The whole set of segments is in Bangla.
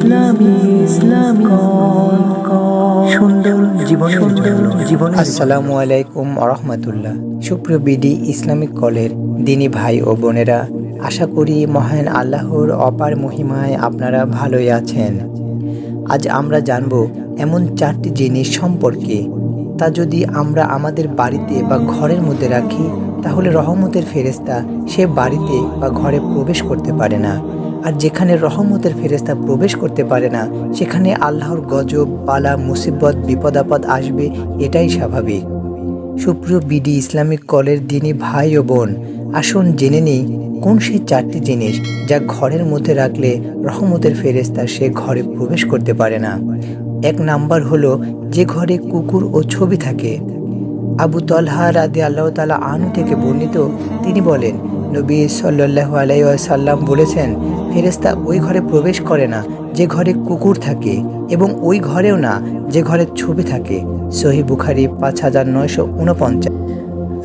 ইসলামী ইসলামী। সুন্দর জীবন সুন্দর জীবন আসসালামু আলাইকুম আরহামতুল্লাহ সুপ্রিয় বিডি ইসলামিক কলের দিনী ভাই ও বোনেরা আশা করি মহান আল্লাহর অপার মহিমায় আপনারা ভালোই আছেন। আজ আমরা জানব এমন চারটি জিনিস সম্পর্কে। তা যদি আমরা আমাদের বাড়িতে বা ঘরের মধ্যে রাখি তাহলে রহমতের ফেরেস্তা সে বাড়িতে বা ঘরে প্রবেশ করতে পারে না। আর যেখানে রহমতের ফেরেস্তা প্রবেশ করতে পারে না, সেখানে আল্লাহর গজব, পালা, মুসিবত বিপদ আপদ আসবে, এটাই স্বাভাবিক। সুপ্রিয় বিডি ইসলামিক কলের দিনী ভাই ও বোন, আসুন জেনে নেই, কোন সেই চারটি জিনিস যা ঘরের মধ্যে রাখলে রহমতের ফেরেস্তা সে ঘরে প্রবেশ করতে পারে না? এক নাম্বার হলো, যে ঘরে কুকুর ও ছবি থাকে। আবু তলহা রাদি আল্লাহ তালা আনু থেকে বর্ণিত, তিনি বলেন, নবী সাল্লাহ আলাইসাল্লাম বলেছেন ফেরেস্তা ওই ঘরে প্রবেশ করে না যে ঘরে কুকুর থাকে এবং ওই ঘরেও না যে ঘরে ছবি থাকে। সহি বুখারি পাঁচ হাজার নয়শো উনপঞ্চাশ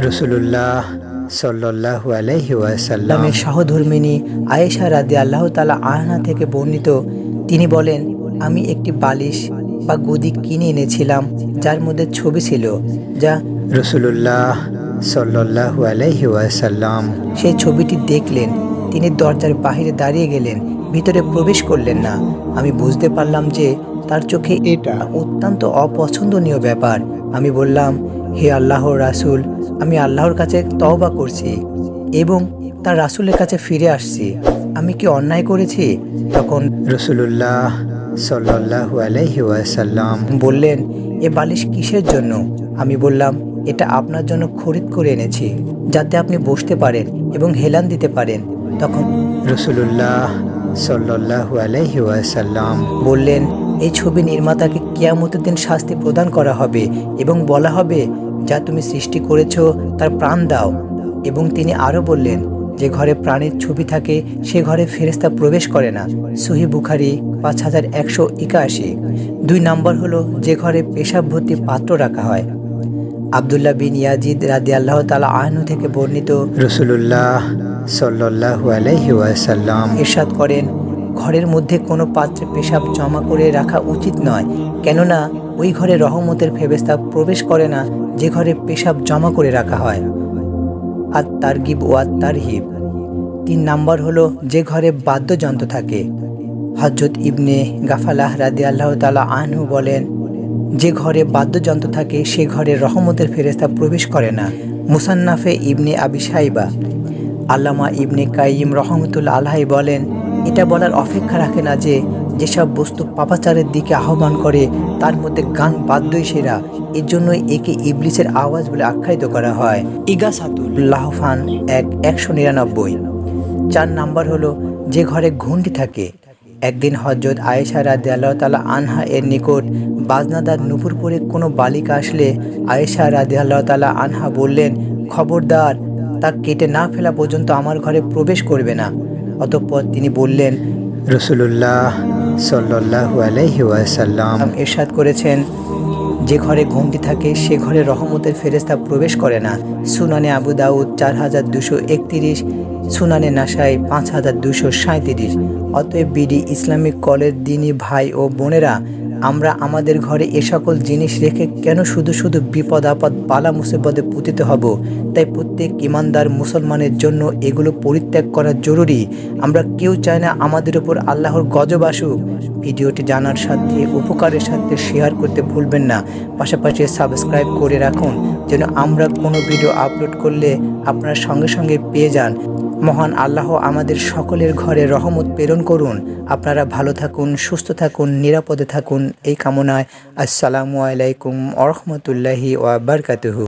রসুল্লাহ সাল্লাহু আলাইহি ওয়াসাল্লামের সহধর্মিনী আয়েশা রাদি আল্লাহ তালা আহনা থেকে বর্ণিত তিনি বলেন আমি একটি বালিশ বা গদি কিনে এনেছিলাম যার মধ্যে ছবি ছিল যা রসুল্লাহ সাল্লাহু আলাইহি ওয়াসাল্লাম সেই ছবিটি দেখলেন তিনি দরজার বাহিরে দাঁড়িয়ে গেলেন, ভিতরে প্রবেশ করলেন না। আমি বুঝতে পারলাম যে তার চোখে এটা অত্যন্ত অপছন্দনীয় ব্যাপার। আমি বললাম, হে আল্লাহর রাসূল, আমি আল্লাহর কাছে তওবা করছি এবং তার রাসূলের কাছে ফিরে আসছি। আমি কি অন্যায় করেছি? তখন রসুল্লাহ সাল্লাহু আলাইহি ওয়াসাল্লাম বললেন, এ বালিশ কিসের জন্য? আমি বললাম, এটা আপনার জন্য খরিদ করে এনেছি, যাতে আপনি বসতে পারেন এবং হেলান দিতে পারেন। তখন রসুল্লাহ সাল্লাহু আলাইহি ওয়াসাল্লাম বললেন, এই ছবি নির্মাতাকে কিয়ামতের দিন শাস্তি প্রদান করা হবে এবং বলা হবে, যা তুমি সৃষ্টি করেছ তার প্রাণ দাও। এবং তিনি আরও বললেন, যে ঘরে প্রাণীর ছবি থাকে, সে ঘরে ফেরেস্তা প্রবেশ করে না। সহি বুখারি পাঁচ হাজার একশো একাশি। দুই নম্বর হলো, যে ঘরে পেশাব ভর্তি পাত্র রাখা হয় আবদুল্লাহ বিন ইয়াজিদ রাদি আল্লাহ তালা আহনু থেকে বর্ণিত রসুল্লাহ সাল্লাহু আলাইহি ওয়াসাল্লাম ইরশাদ করেন ঘরের মধ্যে কোনো পাত্রে পেশাব জমা করে রাখা উচিত নয় কেননা ওই ঘরে রহমতের ফেবেস্তা প্রবেশ করে না যে ঘরে পেশাব জমা করে রাখা হয়। আর তারগিব ও আর তারহিব তিন নাম্বার হলো যে ঘরে বাদ্যযন্ত্র থাকে। হজরত ইবনে গাফালাহ রাদি আল্লাহ তালা আহনু বলেন যে ঘরে বাদ্যযন্ত্র থাকে সে ঘরে রহমতের ফেরেস্তা প্রবেশ করে না। মুসান্নাফে ইবনে আবি সাইবা আল্লামা ইবনে কাইম রহমতুল্লা আল্লাহি বলেন এটা বলার অপেক্ষা রাখে না যে যেসব বস্তু পাপাচারের দিকে আহ্বান করে তার মধ্যে গান বাদ্যই সেরা। এর জন্য একে ইবলিসের আওয়াজ বলে আখ্যায়িত করা হয়। ইগাসাতুল লাহফান এক একশো নিরানব্বই। চার নাম্বার হলো যে ঘরে ঘুন্ডি থাকে। একদিন হজরত আয়েশা রাদে আল্লাহ তালা আনহা এর নিকট বাজনাদার নুপুর পরে কোনো বালিকা আসলে আয়েশা রাদে আল্লাহ তালা আনহা বললেন খবরদার তা কেটে না ফেলা পর্যন্ত আমার ঘরে প্রবেশ করবে না। অতঃপর তিনি বললেন রসুল্লাহ ওয়াসাল্লাম এরশাদ করেছেন যে ঘরে ঘুমটি থাকে সে ঘরে রহমতের ফেরেস্তা প্রবেশ করে না। সুনানে আবু দাউদ চার হাজার দুশো একত্রিশ সুনানে নাসাই পাঁচ হাজার দুশো সাঁত্রিশ অতএব বিডি ইসলামিক কলের দিনী ভাই ও বোনেরা আমরা আমাদের ঘরে এ সকল জিনিস রেখে কেন শুধু শুধু বিপদ, আপদ, বালা মুসিবদে পুতিতে হব? তাই প্রত্যেক ইমানদার মুসলমানের জন্য এগুলো পরিত্যাগ করা জরুরি। আমরা কেউ চাই না আমাদের উপর আল্লাহর গজব আসুক। ভিডিওটি জানার সাথে, উপকারের সাথে শেয়ার করতে ভুলবেন না। পাশাপাশি সাবস্ক্রাইব করে রাখুন, যেন আমরা কোনো ভিডিও আপলোড করলে আপনারা সঙ্গে সঙ্গে পেয়ে যান। মহান আল্লাহ আমাদের সকলের ঘরে রহমত প্রেরণ করুন। আপনারা ভালো থাকুন, সুস্থ থাকুন, নিরাপদে থাকুন। এই কামনায় আসসালামু আলাইকুম আরহামতুল্লাহি ওয়াবারকাতুহু